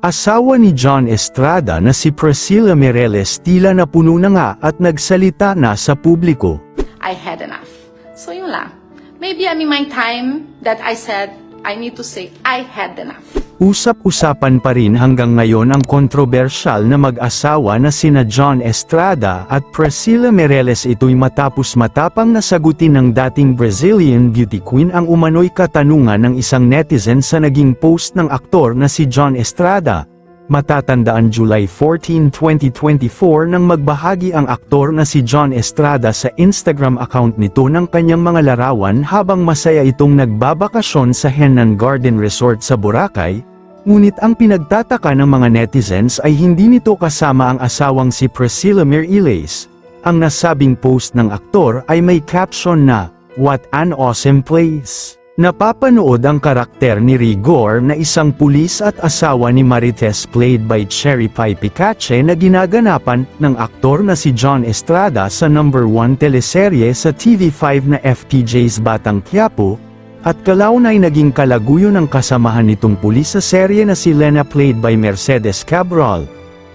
Asawa ni John Estrada na si Priscilla Mireles tila na puno na nga at nagsalita na sa publiko. I had enough. So yun lang. Maybe I mean my time that I said I need to say I had enough. Usap-usapan pa rin hanggang ngayon ang kontrobersyal na mag-asawa na sina John Estrada at Priscilla Mireles ito'y matapos matapang na sagutin ng dating Brazilian beauty queen ang umano'y katanungan ng isang netizen sa naging post ng aktor na si John Estrada. Matatandaan July 14, 2024 nang magbahagi ang aktor na si John Estrada sa Instagram account nito ng kanyang mga larawan habang masaya itong nagbabakasyon sa Henan Garden Resort sa Boracay, ngunit ang pinagtataka ng mga netizens ay hindi nito kasama ang asawang si Priscilla Miriles. Ang nasabing post ng aktor ay may caption na, What an awesome place! Napapanood ang karakter ni Rigor na isang pulis at asawa ni Marites played by Cherry Pie Picache na ginaganapan ng aktor na si John Estrada sa number 1 teleserye sa TV5 na FPJ's Batang Quiapo, at kalaon ay naging kalaguyo ng kasamahan nitong pulis sa serye na si Lena played by Mercedes Cabral.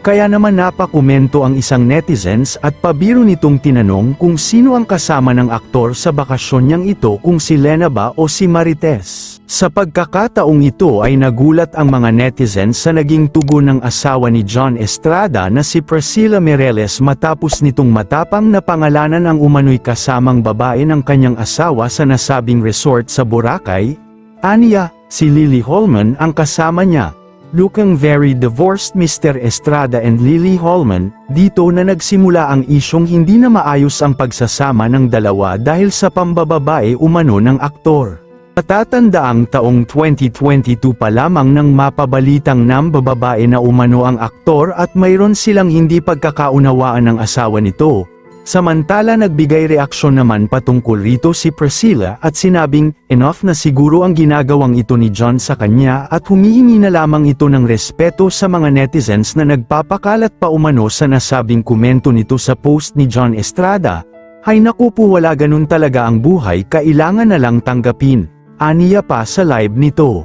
Kaya naman napakomento ang isang netizens at pabiro nitong tinanong kung sino ang kasama ng aktor sa bakasyon niyang ito kung si Lena ba o si Marites. Sa pagkakataong ito ay nagulat ang mga netizens sa naging tugon ng asawa ni John Estrada na si Priscilla Mireles matapos nitong matapang na pangalanan ang umano'y kasamang babae ng kanyang asawa sa nasabing resort sa Boracay. Aniya, si Lily Holman ang kasama niya. Looking very divorced Mr. Estrada and Lily Holman, dito na nagsimula ang isyong hindi na maayos ang pagsasama ng dalawa dahil sa pambababae umano ng aktor. Matatanda ang taong 2022 pa lamang nang mapabalitang nambababae na umano ang aktor at mayroon silang hindi pagkakaunawaan ng asawa nito. Samantala nagbigay reaksyon naman patungkol rito si Priscilla at sinabing, enough na siguro ang ginagawang ito ni John sa kanya at humihingi na lamang ito ng respeto sa mga netizens na nagpapakalat pa umano sa nasabing komento nito sa post ni John Estrada. Hay naku po wala ganun talaga ang buhay kailangan na lang tanggapin. Aniya pa sa live nito.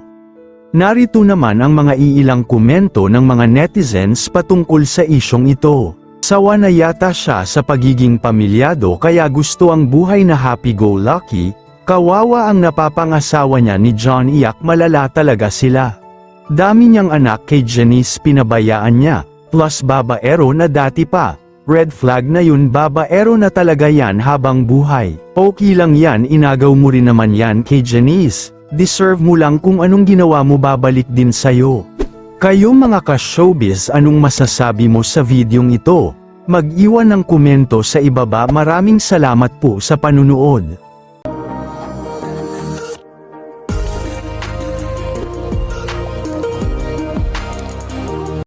Narito naman ang mga iilang komento ng mga netizens patungkol sa isyong ito. Sawa na yata siya sa pagiging pamilyado kaya gusto ang buhay na happy-go-lucky, kawawa ang napapangasawa niya ni John iyak malala talaga sila. Dami niyang anak kay Janice pinabayaan niya, plus babaero na dati pa. Red flag na yun babaero na talaga yan habang buhay. Okay lang yan inagaw mo rin naman yan kay Janice. Deserve mo lang kung anong ginawa mo babalik din sayo. Kayo mga ka-showbiz anong masasabi mo sa videong ito? Mag-iwan ng komento sa ibaba maraming salamat po sa panunood.